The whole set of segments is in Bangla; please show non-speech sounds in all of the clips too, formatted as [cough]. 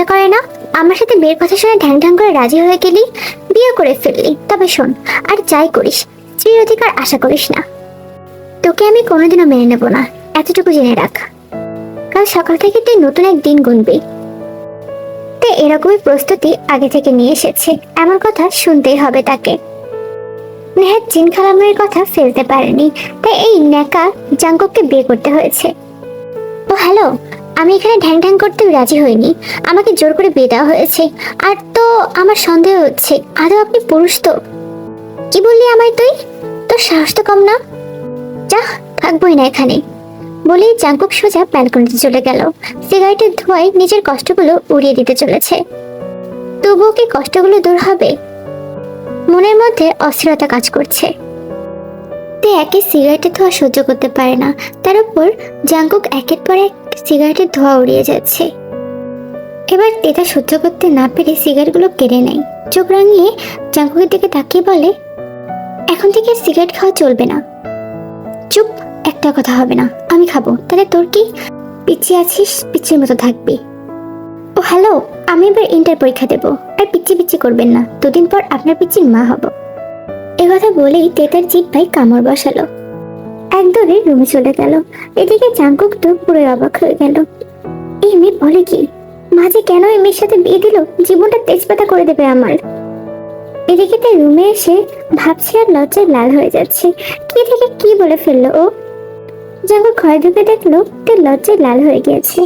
লজ্জা করে না? আমার সাথে বিয়ের কথা শুনে ঢ্যাং ঢ্যাং করে রাজি হয়ে গেলি? বিয়ে করে ফেললি। তবে শোন, আর যাই করিস স্ত্রীর অধিকার আশা করিস না। তোকে আমি কোনোদিনও মেনে নেব না। এতটুকু জেনে রাখ। কাল সকাল থেকে তুই নতুন এক দিন গুনবি। তে, এরকমই প্রস্তুতি আগে থেকে নিয়ে এসেছে। এমন কথা শুনতেই হবে তাকে। নেহাত জিন খালামের কথা ফেলতে পারেনি। তাই এই ন্যাকা জাঙ্কুককে বিয়ে করতে হয়েছে। ও, হ্যালো আমি এখানে ঢ্যাং ঢ্যাং করতে রাজি হইনি। আমাকে জোর করে বিয়ে দেওয়া হয়েছে। আর তো আমার সন্দেহ হচ্ছে, আদৌ আপনি পুরুষ তো? কি বললি আমায় তুই? তোর সাহস তো কম না? যা থাকবোই না এখানে। বলেই জাঙ্কুক সোজা ব্যালকনিতে চলে গেল। সিগারেটের ধোঁয়ায় নিজের কষ্টগুলো উড়িয়ে দিতে চলেছে। তবুও কি কষ্টগুলো দূর হবে? মনের মধ্যে অস্থিরতা কাজ করছে। তে একে সিগারেটের ধোঁয়া সহ্য করতে পারে না। তার উপর জাঙ্কুক একের পর এক সিগারেটের ধোঁয়া উড়িয়ে যাচ্ছে। এবার তেতা সহ্য করতে না পেরে সিগারেটগুলো কেড়ে নেয়। চোখ রাঙিয়ে জাঙ্কুকের দিকে তাকিয়ে বলে, এখন থেকে সিগারেট খাওয়া চলবে না। চুপ, একটা কথা হবে না। আমি খাব। তাহলে তোর কি? পিছিয়ে আছিস পিছিয়ে মতো থাকবি। ও, হ্যালো, আমি এবার ইন্টার পরীক্ষা দেব। আর পিচ্ছি পিচ্ছি করবেন না। দুদিন পর আপনার পিচ্ছির মা হব। কথা বলেই তেতার জিভ কামড় বসালো। এক দৌড়ে রুমে চলে গেল। এদিকে চাঙ্কুক তো পুরো অবাক হয়ে গেল। এই মেয়ে বলে কি মাঝে কেন এই মেয়ের সাথে বিয়ে দিল, জীবনটা তেজপাতা করে দেবে আমার। এদিকে তার রুমে এসে ভাবছে আর লজ্জায় লাল হয়ে যাচ্ছে। কি থেকে কি বলে ফেলল ও? যখন ঘরে ঢুকে দেখল তার লজ্জায় লাল হয়ে গিয়েছে।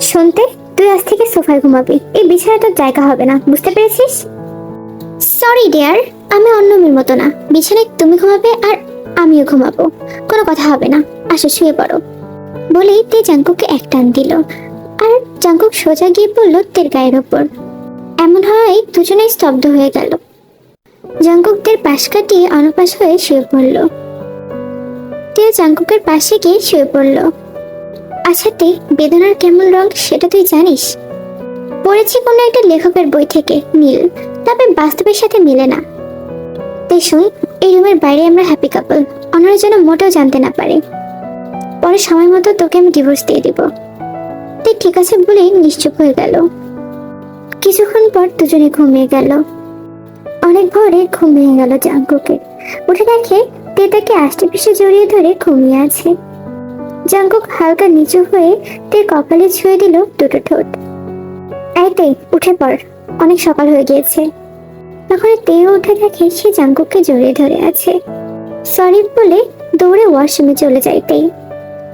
শুনতে, তুই আজ থেকে সোফায় ঘুমাবি। এই বিছানা তোর জায়গা হবে না, বুঝতে পেরেছিস? Sorry, dear. আমি অন্য মতো না। বিছানায় তুমি ঘুমাবে আর আমিও ঘুমাবো। কোনো কথা হবে না। আসো, শুয়ে পড়ো। বলেই তে জাঙ্কুককে এক টান দিল। আর জাঙ্কুক সোজা গিয়ে পড়ল তের গায়ের ওপর। এমন হয় দুজনেই স্তব্ধ হয়ে গেল। জাঙ্কুকদের পাশ কাটিয়ে অনপাশ হয়ে শুয়ে পড়ল। তেও জাঙ্কুকের পাশে গিয়ে শুয়ে পড়ল। আচ্ছা তে, বেদনার কেমন রং সেটা তুই জানিস? পড়েছি কোনো একটা লেখকের বই থেকে নীল তবে বাস্তবের সাথে মিলে না। তাই শুন এই রুমের বাইরে আমরা হ্যাপি কাপল অন্যরা যেন মোটেও জানতে না পারে। পরে সময় মতো তোকে আমি ডিভোর্স দিয়ে দিব। তুই ঠিক আছে বলে নিশ্চুপ হয়ে গেল। কিছুক্ষণ পর দুজনে ঘুমিয়ে গেল। অনেক ভোরে ঘুম ভেঙে গেল জাঙ্কুকে। উঠে দেখে তে তাকে আষ্টে পিষে জড়িয়ে ধরে ঘুমিয়ে আছে। জাঙ্কুক হালকা নিচু হয়ে তে কপালে ছুঁয়ে দিল দুটো ঠোঁট। এই তে, উঠে পড়, অনেক সকাল হয়ে গিয়েছে। তখন তেও উঠে দেখে সে জাঙ্কুককে জড়িয়ে ধরে আছে। সরি বলে দৌড়ে ওয়াশরুমে চলে যাইতেই।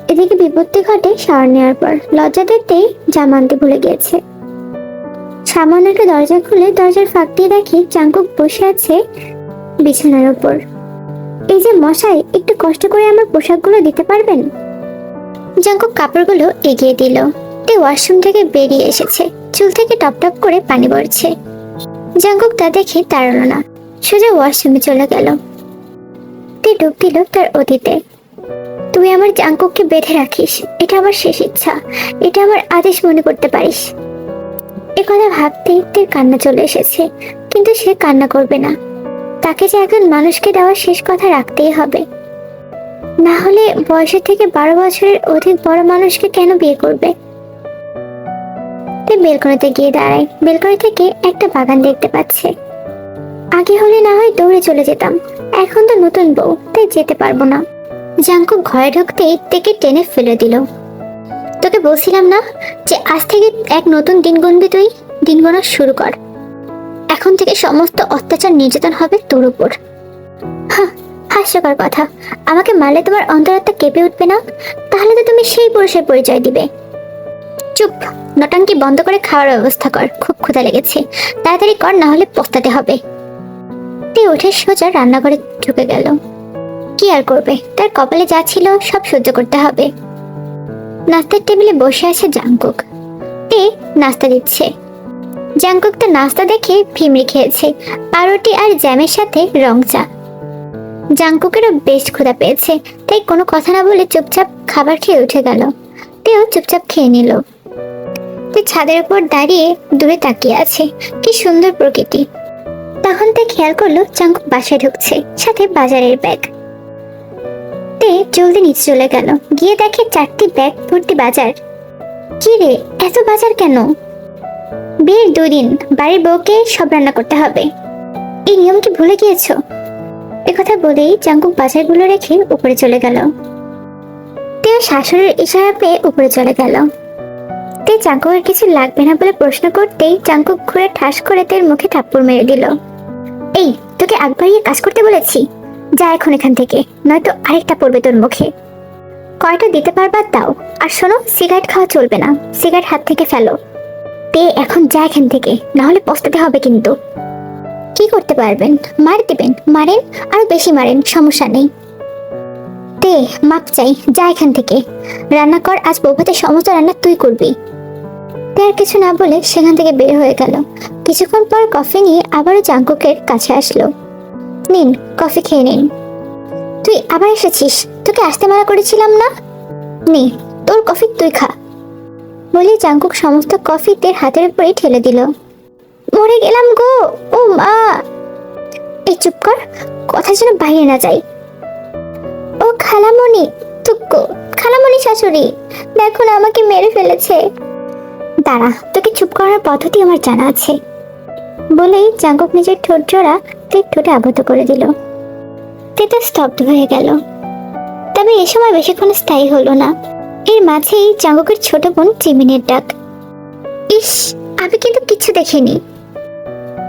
এদিকে বিপত্তি ঘটে শাওয়ার নেওয়ার পর। লজ্জা দেখতেই জামা আনতে ভুলে গিয়েছে। সামান্য একটা দরজা খুলে দরজার ফাঁক দিয়ে দেখে চাঙ্কুক বসে আছে বিছানার উপর এই যে মশাই, একটু কষ্ট করে আমার পোশাকগুলো দিতে পারবেন? জাঙ্কুক কাপড়গুলো এগিয়ে দিল। তে ওয়াশরুম থেকে বেরিয়ে এসেছে। চুল থেকে টপ টপ করে পানি পড়ছে। জাঙ্কুক তা দেখে তাড়ালো না। সোজা ওয়াশরুমে চলে গেল। ডুব দিল তার অতীতে। তুই আমার জাঙ্কুককে বেঁধে রাখিস। এটা আমার শেষ ইচ্ছা। এটা আমার আদেশ মনে করতে পারিস। এ কথা ভাবতেই তের কান্না চলে এসেছে। কিন্তু সে কান্না করবে না। তাকে যে একজন মানুষকে দেওয়ার শেষ কথা রাখতেই হবে। না হলে বয়সের থেকে বারো বছরের অধিক বড় মানুষকে কেন বিয়ে করবে? তে বেলকনিতে গিয়ে দাঁড়ায় বেলকনি থেকে একটা বাগান দেখতে পাচ্ছে। আগে হলে না হয় দৌড়ে চলে যেতাম। এখন তো নতুন বউ, তাই যেতে পারব না। জাঙ্কুক ঘরে ঢুকতেই তেকে টেনে ফেলে দিল। তোকে বলছিলাম না যে আজ থেকে এক নতুন দিন গুনবি তুই? দিন গোনা শুরু কর। এখন থেকে সমস্ত অত্যাচার নির্যাতন হবে তোর উপর। হাস্যকর কথা। আমাকে মারলে তোমার অন্তরাত্মা কেঁপে উঠবে না? তাহলে তো তুমি সেই পুরুষের পরিচয় দিবে। চুপ। নটাঙ্কি বন্ধ করে খাওয়ার ব্যবস্থা কর, খুব ক্ষুধা লেগেছে। তাড়াতাড়ি কর, না হলে পস্তাতে হবে। তে উঠে সোজা রান্নাঘরে ঢুকে গেল। কি আর করবে? তার কপালে যা ছিল সব সহ্য করতে হবে। নাস্তার টেবিলে বসে আছে জাঙ্কুক তে নাস্তা দিচ্ছে। জাঙ্কুক তো নাস্তা দেখে ভিমড়ি খেয়েছে, পাউরুটি আর জ্যামের সাথে রং চা। জাঙ্কুকেরও বেশ ক্ষুধা পেয়েছে, তাই কোনো কথা না বলে চুপচাপ খাবার খেয়ে উঠে গেল। তেও চুপচাপ খেয়ে নিল। ছাদের উপর দাঁড়িয়ে দূরে তাকিয়ে আছে। কি সুন্দর প্রকৃতি। তখন তে খেয়াল করল জাঙ্কুক বাসায় ঢুকছে, সাথে বাজারের ব্যাগ। তে জলদি নিচে চলে গেল। গিয়ে দেখে চারটি ব্যাগ ভর্তি বাজার। কি রে, এত বাজার কেন? বিয়ের দুদিন, বাড়ির বউকে সব রান্না করতে হবে। এই নিয়ম কি ভুলে গিয়েছো? কথা বলেই চাঙ্কুক বাজারগুলো রেখে উপরে চলে গেল। তেও শাশুড়ির ইশারা পেয়ে উপরে চলে গেল। তে চাঙ্কুকের কিছু লাগবে না বলে প্রশ্ন করতেই চাঙ্কুক ঘুরে ঠাস করে তের মুখে থাপ্পড় মেরে দিল। এই, তোকে আগ বাড়িয়ে কাজ করতে বলেছি। যা এখন এখান থেকে, নয়তো আরেকটা পড়বে তোর মুখে। কয়টা দিতে পারবা দাও আর শোনো, সিগারেট খাওয়া চলবে না। সিগারেট হাত থেকে ফেলো। তে এখন যা এখান থেকে না হলে পস্তাতে হবে কিন্তু। কি করতে পারবেন? মার দিবেন? মারেন? আরও বেশি মারেন, সমস্যা নেই। তে মাপ চাই, যা এখান থেকে। রান্না কর, আজ বৌভাতে সমস্ত রান্না তুই করবি। আর কিছু না বলে সেখান থেকে বের হয়ে গেল। কিছুক্ষণ পর কফি নিয়ে আবারও জাঙ্কুকের কাছে আসলো। নিন, কফি খেয়ে নিন। তুই আবার এসেছিস? তোকে আসতে মানা করেছিলাম না? নে, তোর কফি তুই খা। বলে জাঙ্কুক সমস্ত কফি তের হাতের উপরেই ঠেলে দিল। মরে গেলাম গো, ও মা। এই চুপ কর, কথা যেন বাইরে না যায়। ও খালামণি তুক্কো খালামণি শাশুড়ি দেখো না আমাকে মেরে ফেলেছে। দাঁড়া, তোকে চুপ করার পদ্ধতি আমার জানা আছে। বলেই জাঙ্কুক নিজের ঠোঁট জোড়া তের ঠোঁটে আবদ্ধ করে দিল। তেতে স্তব্ধ হয়ে গেল। তবে এ সময় বেশিক্ষণ স্থায়ী হলো না। এর মাঝেই জাঙ্কুকের ছোট বোন চিমিনের ডাক। ইস, আমি কিন্তু কিচ্ছু দেখিনি।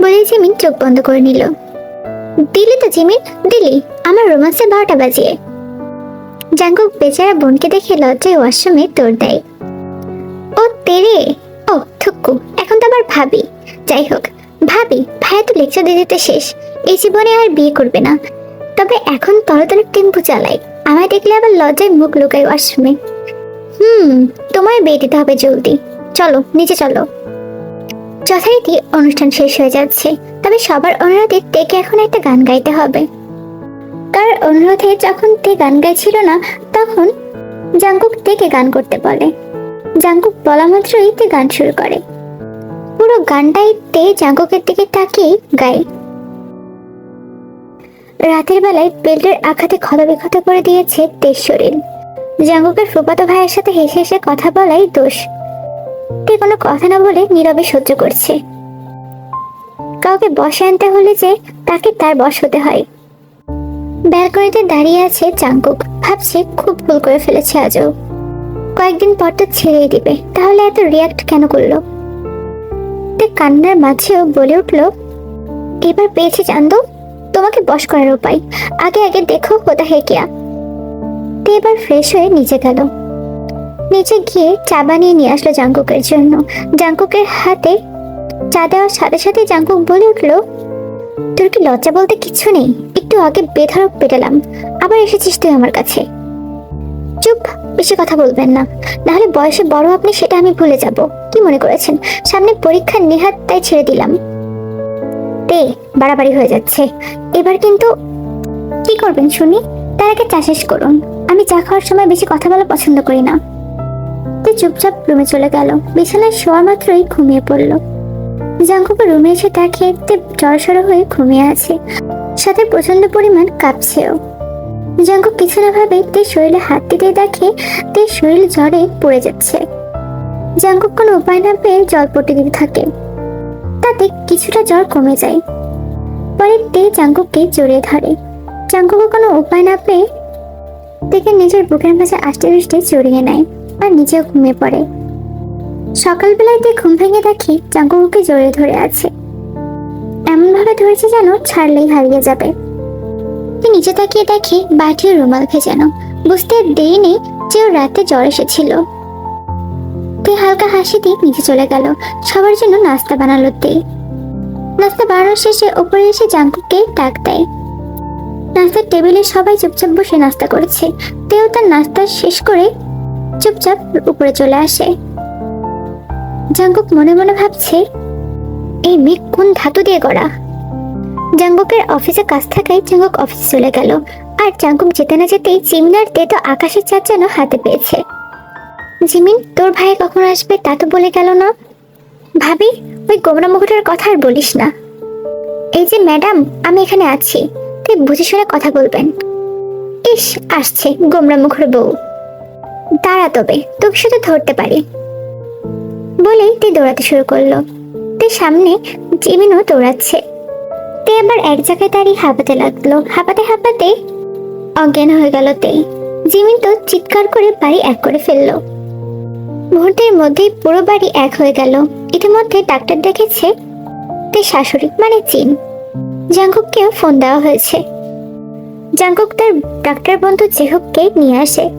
বলে জিমিন চোখ বন্ধ করে নিল। দিলি তো জিমিন দিলি, আমার রোমান্সে বারোটা বাজিয়ে। জাঙ্কুক বেচারা বোনকে দেখে লজ্জায় ওয়াশরুমে তোর দেয়। ও তেরে ও থুক্কু এখন তো আবার ভাবি। যাই হোক, ভাবি, ভাইয়া তো লেকচার দিয়ে দিতে শেষ। এই জীবনে আর বিয়ে করবে না। তবে এখন তরতরে টেম্পু চালাই আমায় দেখলে আবার লজ্জায় মুখ লুকাই ওয়াশরুমে। হুম, তোমায় বিয়ে দিতে হবে জলদি। চলো, নিচে চলো। যথারীতি অনুষ্ঠান শেষ হয়ে যাচ্ছে। তবে সবার অনুরোধে তেকে এখন একটা গান গাইতে হবে। তার অনুরোধে যখন তে গান গাইছিল না, তখন জাঙ্কুক তেকে গান করতে বলে। জাঙ্কুক বলা মাত্রই তে গান শুরু করে। পুরো গানটাই তে জাঙ্কুকের দিকে তাকিয়ে গায়। রাতের বেলায় বেল্টের আঘাতে ক্ষতবিক্ষত করে দিয়েছে তের শরীর। জাঙ্কুকের ফুপাতো ভাইয়ের সাথে হেসে হেসে কথা বলাই দোষ। তে কোনো কথা না বলে নীরবে সহ্য করছে। কাউকে বসে আনতে হলে যে তাকে তার বশ হতে হয়। ব্যালকনিতে দাঁড়িয়ে আছে চাঙ্কুক ভাবছে খুব ভুল করে ফেলেছে আজও। কয়েকদিন পর তো ছেড়েই দিবে। তাহলে এত রিয়াক্ট কেন করল? কান্নার মাঝেও বলে উঠল, এবার পেয়েছি চান্দু? তোমাকে বশ করার উপায়। আগে আগে দেখো কোথা হে কিয়া। তে এবার ফ্রেশ হয়ে নিচে গেল। নিচে গিয়ে চা বানিয়ে নিয়ে আসলো জাঙ্কুকের জন্য। জাঙ্কুকের হাতে চা দেওয়ার সাথে সাথে জাঙ্কুক বলে উঠল তোর কি লজ্জা বলতে কিছু নেই? একটু আগে বেধড়ক পেটালাম। আবার এসেছিস তুই আমার কাছে। চুপ, বেশি কথা বলবেন না। নাহলে বয়সে বড় আপনি, সেটা আমি ভুলে যাব। কি মনে করেছেন? সামনে পরীক্ষা নেহাত, তাই ছেড়ে দিলাম। তে বাড়াবাড়ি হয়ে যাচ্ছে। এবার কিন্তু কি করবেন শুনি? তার আগে চা শেষ করুন। আমি চা খাওয়ার সময় বেশি কথা বলা পছন্দ করি না। তে চুপচাপ রুমে চলে গেল। বিছানায় শোয়া মাত্রই ঘুমিয়ে পড়ল। জাঙ্কুকে রুমে এসে তে জড়সড় হয়ে ঘুমিয়ে আছে। সাথে প্রচণ্ড পরিমাণ কাঁপছেও। জাঙ্কু কিছু না ভাবে তে শরীরে হাত দিতে দেখে তে শরীর জ্বরে পড়ে যাচ্ছে। জাঙ্কুক কোনো উপায় না পেয়ে জল পটে দিতে থাকে। তাতে কিছুটা জ্বর কমে যায়। পরে তে জাঙ্কুককে জড়িয়ে ধরে। জাঙ্কুকে কোনো উপায় না পেয়ে তেকে নিজের বুকের মাঝে আষ্টে পৃষ্ঠে জড়িয়ে নেয় আর নিজেও ঘুমিয়ে পড়ে। সকালবেলায় তে ঘুম ভেঙে দেখি জাঙ্কুকে জড়িয়ে ধরে আছে। এমন ভাবে ধরেছে যেন ছাড়লেই হারিয়ে যাবে। তে নিচে তাকিয়ে দেখে বাটি ও রুমাল ভেজানো। বুঝতে দেরি নেই যে ওর রাতে জ্বর এসেছিল। তে হালকা হাসি দিয়ে নিচে চলে গেল। সবার জন্য নাস্তা বানালো তে। নাস্তা বানানোর শেষে উপরে এসে জাঙ্কুককে ডাক দেয়। নাস্তার টেবিলে সবাই চুপচাপ বসে নাস্তা করেছে। তেও তার নাস্তা শেষ করে চুপচাপ উপরে চলে আসে। জাঙ্কুক মনে মনে ভাবছে, এই মেঘ কোন ধাতু দিয়ে গড়া? জাঙ্গুকের অফিসে কাজ থাকায় জাঙ্গুক অফিসে চলে গেল। আর জাঙ্গুক যেতে না যেতেই জিমিনার তো আকাশের চাঁদ যেন হাতে পেয়েছে। জিমিন, তোর ভাই কখন আসবে তা তো বলে গেল না? ভাবি, ওই গোমরা মুখটার কথা আর বলিস না। এই যে ম্যাডাম, আমি এখানে আছি, তুই বুঝে শুনে কথা বলবেন। ইস, আসছে গোমরা মুখের বউ। দাঁড়া তবে, তোকে শুধু ধরতে পারি। বলেই তে দৌড়াতে শুরু করল। তে সামনে জিমিনও দৌড়াচ্ছে। তে আবার এক জায়গায় দাঁড়িয়ে হাঁপাতে লাগল। হাঁপাতে হাঁপাতে অজ্ঞান হয়ে গেল তে। জিমিন তো চিৎকার করে বাড়ি এক করে ফেলল। মুহূর্তের মধ্যেই পুরো বাড়ি এক হয়ে গেল। ইতিমধ্যে ডাক্তার দেখেছে তে শাশুড়ি মানে চিন জাঙ্কুককেও ফোন দেওয়া হয়েছে। জাঙ্কুক তার ডাক্তার বন্ধু জেহুবকে নিয়ে আসে।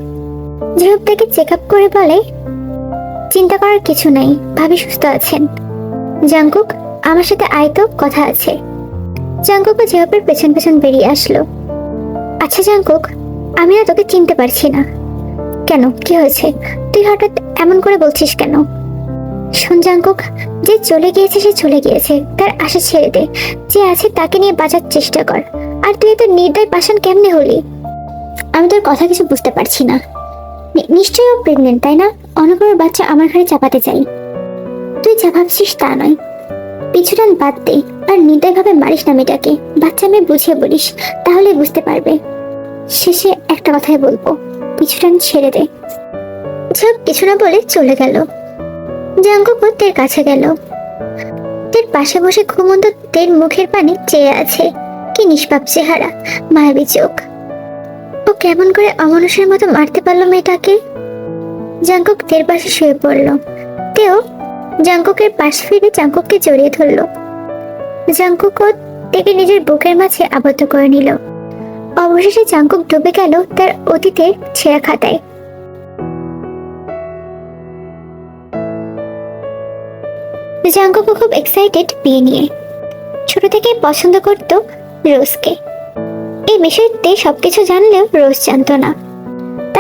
জেহুব তাকে চেক আপ করে বলে চিন্তা করার কিছু নাই, ভাবি সুস্থ আছেন। জাঙ্কুক আমার সাথে আয় তো কথা আছে। জাঙ্কুক ও জেহুবের পেছন পেছন বেরিয়ে আসলো। আচ্ছা জাঙ্কুক আমি না তোকে চিনতে পারছি না। কেন, কি হয়েছে? তুই হঠাৎ এমন করে বলছিস কেন? শোন জাঙ্কুক যে চলে গিয়েছে, সে চলে গিয়েছে। তার আশা ছেড়ে দে। যে আছে, তাকে নিয়ে বাঁচার চেষ্টা কর। আর তুই এত নির্দয় পাষাণ কেমনে হলি? আমি তোর কথা কিছু বুঝতে পারছি না। নিশ্চয়ই ও প্রেগনেন্ট তাই না? অনগর বাচ্চা আমার ঘরে চাপাতে চাই। তুই যা ভাবছিস তা নয়। পিছুটান বাদ দে আর নির্দয়ভাবে মারিস না মেয়েটাকে। বাচ্চা মেয়ে বুঝিয়ে বলিস, তাহলে বুঝতে পারবে। শেষে একটা কথাই বলব, পিছুটান ছেড়ে দে। সব কিছু না বলে চলে গেল। জাঙ্কুকও তের কাছে গেল। তের পাশে বসে ঘুমন্ত তের মুখের পানে চেয়ে আছে। কি নিষ্পাপ চেহারা, মায়াবী চোখ। ও কেমন করে অমানুষের মতো মারতে পারল মেয়েটাকে? জাঙ্কুক তের পাশে শুয়ে পড়ল। তেও জাঙ্কুকের পাশ ফিরে জাঙ্কুককে জড়িয়ে ধরলো। জাঙ্কুকও তেকে নিজের বুকের মাঝে আবদ্ধ করে নিল। অবশেষে জাঙ্কুক ডুবে গেল তার অতীতের ছেঁড়া খাতায়। জাঙ্কুকও খুব এক্সাইটেড বিয়ে নিয়ে। ছোট থেকে পছন্দ করত রোজকে। এই বিষয়তে সবকিছু জানলেও রোজ জানতো না।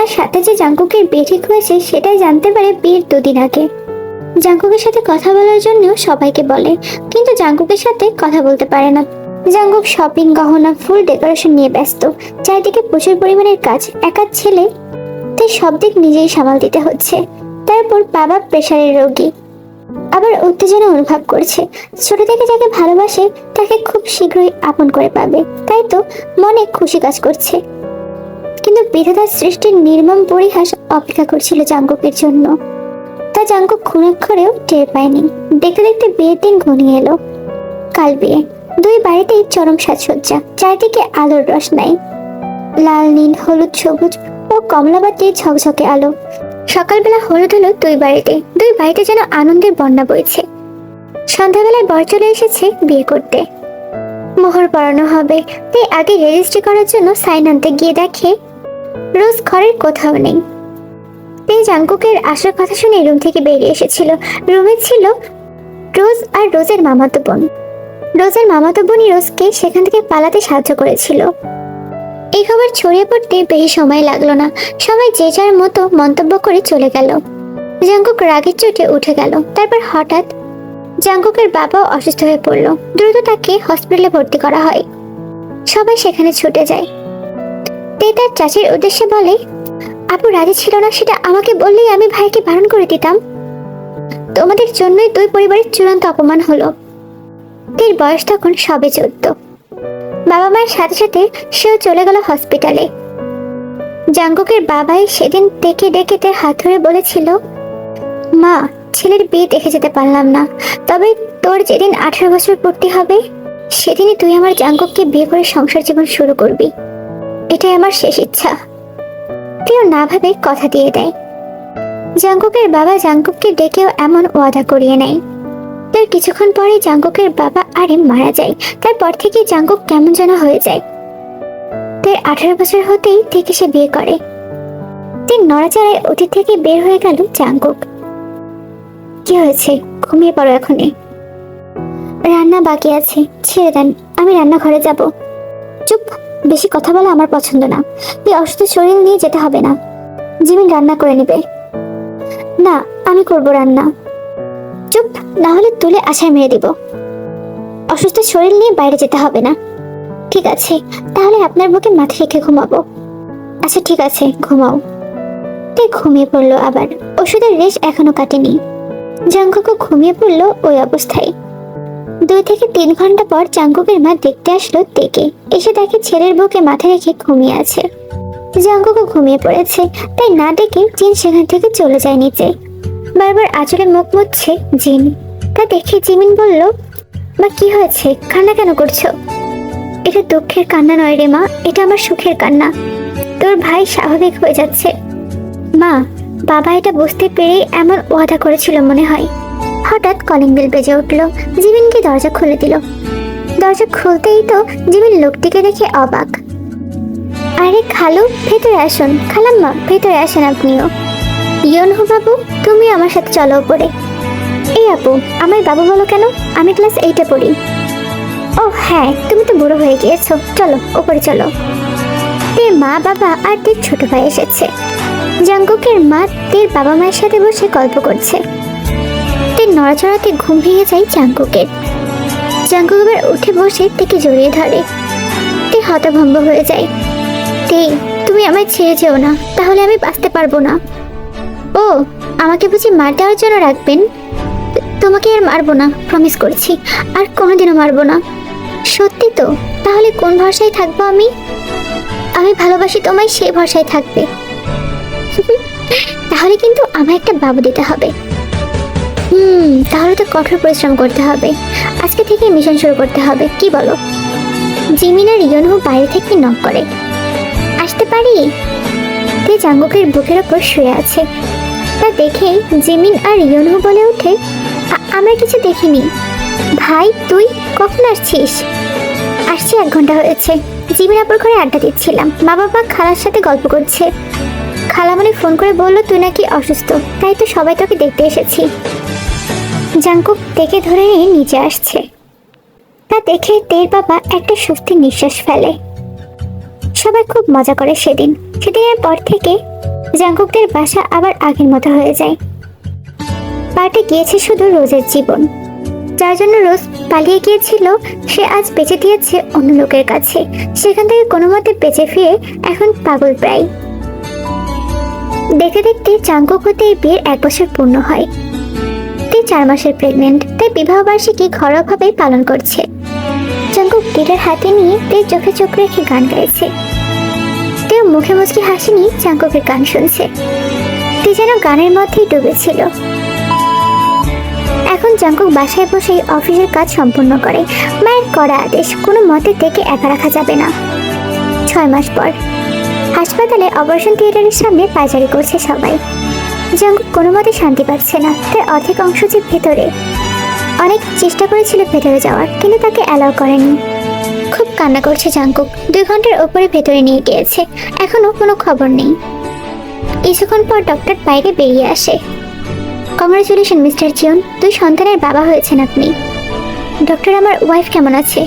তার সাথে যে জাঙ্কুকের বিয়ে ঠিক হয়েছে সেটাই জানতে পারে বিয়ের দুদিন আগে জাঙ্কুকের সাথে কথা বলার জন্য সবাইকে বলে, কিন্তু জাঙ্কুকের সাথে কথা বলতে পারে না। জাঙ্কুক শপিং গহনা, ফুল ডেকোরেশন নিয়ে ব্যস্ত। চারিদিকে প্রচুর পরিমাণের কাজ, একা ছেলে। তাই সব দিক নিজেই সামাল দিতে হচ্ছে। তারপর বাবা প্রেশারের রোগী। আবার উত্তেজনা অনুভব করছে। ছোট থেকে যাকে ভালোবাসে, তাকে খুব শীঘ্রই আপন করে পাবে। তাই তো মনে খুশি কাজ করছে। কিন্তু বিধাতার সৃষ্টির নির্মম পরিহাস অপেক্ষা করছিল জাঙ্কুকের জন্য। তা জাঙ্কুক খুনাক্ষরেও টের পায়নি। দেখতে দেখতে বিয়ের দিন ঘনিয়ে এলো। কাল বিয়ে। দুই বাড়িতেই চরম সাজসজ্জা। চারিদিকে আলোর রস নাই। লাল, নীল, হলুদ, সবুজ ও কমলাবাতির ঝকঝকে আলো। সকালবেলা হলুদ হলো দুই বাড়িতে। দুই বাড়িতে যেন আনন্দের বন্যা বইছে। সন্ধ্যাবেলায় বর চলে এসেছে বিয়ে করতে। মোহর পড়ানো হবে। তাই আগে রেজিস্ট্রি করার জন্য সাইন আনতে গিয়ে দেখে রোজ ঘরের কোথাও নেই। তাই জাঙ্কুকের আসার কথা শুনে রুম থেকে বেরিয়ে এসেছিল। রুমে ছিল রোজ আর রোজের মামাতো বোন। রোজের মামাতো বোনই রোজকে সেখান থেকে পালাতে সাহায্য করেছিল। এই খবর ছড়িয়ে পড়তে বেশি সময় লাগল না। সবাই যে যার মতো মন্তব্য করে চলে গেল। জাঙ্কুক রাগের চোটে উঠে গেল। তারপর হঠাৎ জাঙ্কুকের বাবাও অসুস্থ হয়ে পড়ল। দ্রুত তাকে হসপিটালে ভর্তি করা হয়। সবাই সেখানে ছুটে যায়। তে তার চাচির উদ্দেশ্যে বলে, আপু রাজি ছিল না, সেটা আমাকে বললেই আমি ভাইকে বারণ করে দিতাম। তোমাদের জন্যই দুই পরিবারের চূড়ান্ত অপমান হলো। তের বয়স তখন সবে চোদ্দ। বাবা মায়ের সাথে সাথে সেও চলে গেল হসপিটালে। জাঙ্কুকের বাবাই সেদিন ডেকে ডেকে তার হাত ধরে বলেছিল, মা, ছেলের বিয়ে দেখে যেতে পারলাম না। তবে তোর যেদিন আঠারো বছর পূর্তি হবে, সেদিনই তুই আমার জাঙ্গককে বিয়ে করে সংসার জীবন শুরু করবি। এটাই আমার শেষ ইচ্ছা। কেউ না ভাবে কথা দিয়ে দেয়। জাঙ্কুকের বাবা জাঙ্কুককে ডেকেও এমন ওয়াদা করিয়ে নেয়। তার কিছুক্ষণ পরে জাঙ্কুকের বাবা আরে মারা যায়। তারপর থেকে জাঙ্কুক কেমন যেন হয়ে যায়। তার আঠারো বছর হতেই থেকে সে বিয়ে করে। তিন নড়াচড়ায় অতীত থেকে বের হয়ে গেল জাঙ্কুক। কি হয়েছে? ঘুমিয়ে পড়ো এখনই। রান্না বাকি আছে, ছেড়ে দেন। আমি রান্নাঘরে যাব। চুপ। বেশি কথা বলা আমার পছন্দ না। এই অসুস্থ শরীর নিয়ে যেতে হবে না। জিমিন রান্না করে নেবে। না, আমি করব রান্না। চুপ, না হলে তুলে আশায় মেরে দিব। অসুস্থ শরীর নিয়ে বাইরে যেতে হবে না। ঠিক আছে, তাহলে আপনার বুকে মাথা রেখে ঘুমাবো। আচ্ছা ঠিক আছে, ঘুমাও। তে ঘুমিয়ে পড়ল আবার। ওষুধের রেশ এখনও কাটেনি। জাঙ্কুকও ঘুমিয়ে পড়ল ওই অবস্থায়। দুই থেকে তিন ঘণ্টা পর জাঙ্কুকের মা দেখতে আসলো তেকে। এসে দেখে ছেলের বুকে মাথা রেখে ঘুমিয়ে আছে। জাঙ্কুকও ঘুমিয়ে পড়েছে, তাই না ডেকে জিন সেখান থেকে চলে যায় নিচে। বারবার আঁচলে মুখ মুছছে জিন। তা দেখে জিমিন বলল, মা, কি হয়েছে? কান্না কেন করছ? এটা দুঃখের কান্না নয় রে মা, এটা আমার সুখের কান্না। তোর ভাই স্বাভাবিক হয়ে যাচ্ছে। মা, বাবা এটা বুঝতে পেরে এমন ওয়াদা করেছিল মনে হয়। হঠাৎ কলিং বেল বেজে উঠল। জিমিনকে দরজা খুলে দিল। দরজা খুলতেই তো জিমিন লোকটিকে দেখে অবাক। আরে খালু, ভেতরে আসুন। খালাম্মা, ভেতরে আসেন আপনিও। ইয়নহু বাবু তুমি আমার সাথে চলো উপরে। এই আপু, আমার বাবু বলো কেন? আমি ক্লাস এইটে পড়ি। ও হ্যাঁ তুমি তো বুড়ো হয়ে গিয়েছো। চলো ওপরে চলো। তের মা বাবা আর তের ছোট ভাই এসেছে। জাঙ্কুকের মা তের বাবা মায়ের সাথে বসে গল্প করছে। তের নড়াচড়াতে ঘুম ভেঙে যায় জাঙ্কুকের জাঙ্কুক এবার উঠে বসে তেকে জড়িয়ে ধরে। তে হতভম্ব হয়ে যায়। তে, তুমি আমায় ছেড়ে যেও না, তাহলে আমি বাঁচতে পারব না। ও, আমাকে বুঝি মার দেওয়ার জন্য রাখবেন? তোমাকে আর মারবো না প্রমিস করছি। আর কোনোদিনও মারবো না। সত্যি তো, তাহলে কোন ভরসায় থাকব আমি? আমি ভালোবাসি তোমায় সেই ভরসায় থাকবে। [laughs] তাহলে কিন্তু আমায় একটা বাবু দিতে হবে। হুম, তাহলে তো কঠোর পরিশ্রম করতে হবে। আজকে থেকে মিশন শুরু করতে হবে, কি বলো? জিমিন আর ইয়নহু বাইরে থেকে নক করে। আসতে পারি? তে জাঙ্গুকের বুকের ওপর শুয়ে আছে। তা দেখে জিমিন আর ইয়নহু বলে ওঠে আমরা কিছু দেখিনি। ভাই, তুই কখন আসছিস? আসছি এক ঘণ্টা হয়েছে। জিমিন আপুর ঘরে আড্ডা দিচ্ছিলাম। মা বাবা খালার সাথে গল্প করছে। খালামণি ফোন করে বলল, তুই নাকি অসুস্থ? তাই তো সবাই তোকে দেখতে এসেছি। জাঙ্কুক দেখে ধরে নিয়ে নিচে আসছে। তা দেখে তের বাবা একটা স্বস্তির নিঃশ্বাস ফেলে। সবাই খুব মজা করে সেদিন। সেদিনের পর থেকে জাঙ্কুকদের বাসা আবার আগের মতো হয়ে যায়। পার্টে গিয়েছে শুধু রোজের জীবন। যার জন্য রোজ পালিয়ে গিয়েছিল, সে আজ বেঁচে দিয়েছে অন্য লোকের কাছে। সেখান থেকে কোনো মতে বেঁচে ফিরে এখন পাগল প্রায়। দেখতে দেখতে চাঙ্কুক হতে বিয়ের এক বছর পূর্ণ হয়। তে চার মাসের প্রেগনেন্ট তাই বিবাহ বার্ষিকী ঘরোয়াভাবে পালন করছে। চাঙ্কুক গিটার হাতে নিয়ে তে চোখে চোখ রেখে গান গাইছে। তেও মুখে মুচকি হাসি নিয়ে চাঙ্কুকের গান শুনছে। তে যেন গানের মধ্যেই ডুবেছিল। এখন জাঙ্কুক বাসায় বসেই অফিসের কাজ সম্পূর্ণ করে। মায়ের কড়া আদেশ, কোনো মতে থেকে একা রাখা যাবে না। ছয় মাস পর হাসপাতালে অপারেশন থিয়েটারের সামনে পায়চারি করছে সবাই। জাঙ্কুক কোনো মতে শান্তি পাচ্ছে না, তার অর্ধেক অংশ যে ভেতরে। অনেক চেষ্টা করেছিল ভেতরে যাওয়ার, কিন্তু তাকে অ্যালাউ করেনি। খুব কান্না করছে জাঙ্কুক, দুই ঘণ্টার ওপরে ভেতরে নিয়ে গিয়েছে এখনও কোনো খবর নেই। কিছুক্ষণ পর ডক্টর বাইরে বেরিয়ে আসে। কংগ্রেচুলেশন মিস্টার জিয়ন দুই সন্তানের বাবা হয়েছেন আপনি। ডক্টর আমার ওয়াইফ কেমন আছে?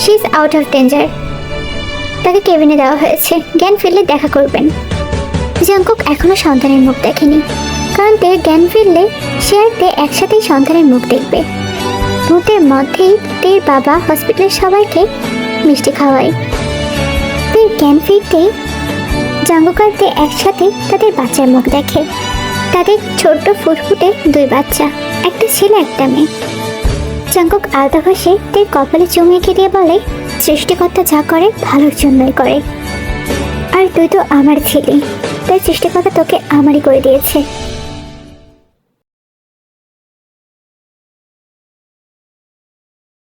She is out of danger তাকে কেবিনে দেওয়া হয়েছে। জ্ঞান ফিরলে দেখা করবেন। জাঙ্কুক এখনও সন্তানের মুখ দেখেনি। কারণ তে জ্ঞান ফিরলে সে আর তে একসাথেই সন্তানের মুখ দেখবে। মুহূর্তের মধ্যেই তের বাবা হসপিটালের সবাইকে মিষ্টি খাওয়ায়। তের জ্ঞান ফিরতেই তে একসাথে তাদের বাচ্চার মুখ দেখে। তাদের ছোট্ট ফুটফুটে দুই বাচ্চা, একটা ছেলে, একটা মেয়ে। চাঙ্কুক আলতা ঘষে তের কপালে চুমু এঁকে দিয়ে বলে সৃষ্টিকর্তা যা করে, ভালোর জন্যই করে। আর তুই তো আমার ছেলে। তাই সৃষ্টিকর্তা তোকে আমারই করে দিয়েছে।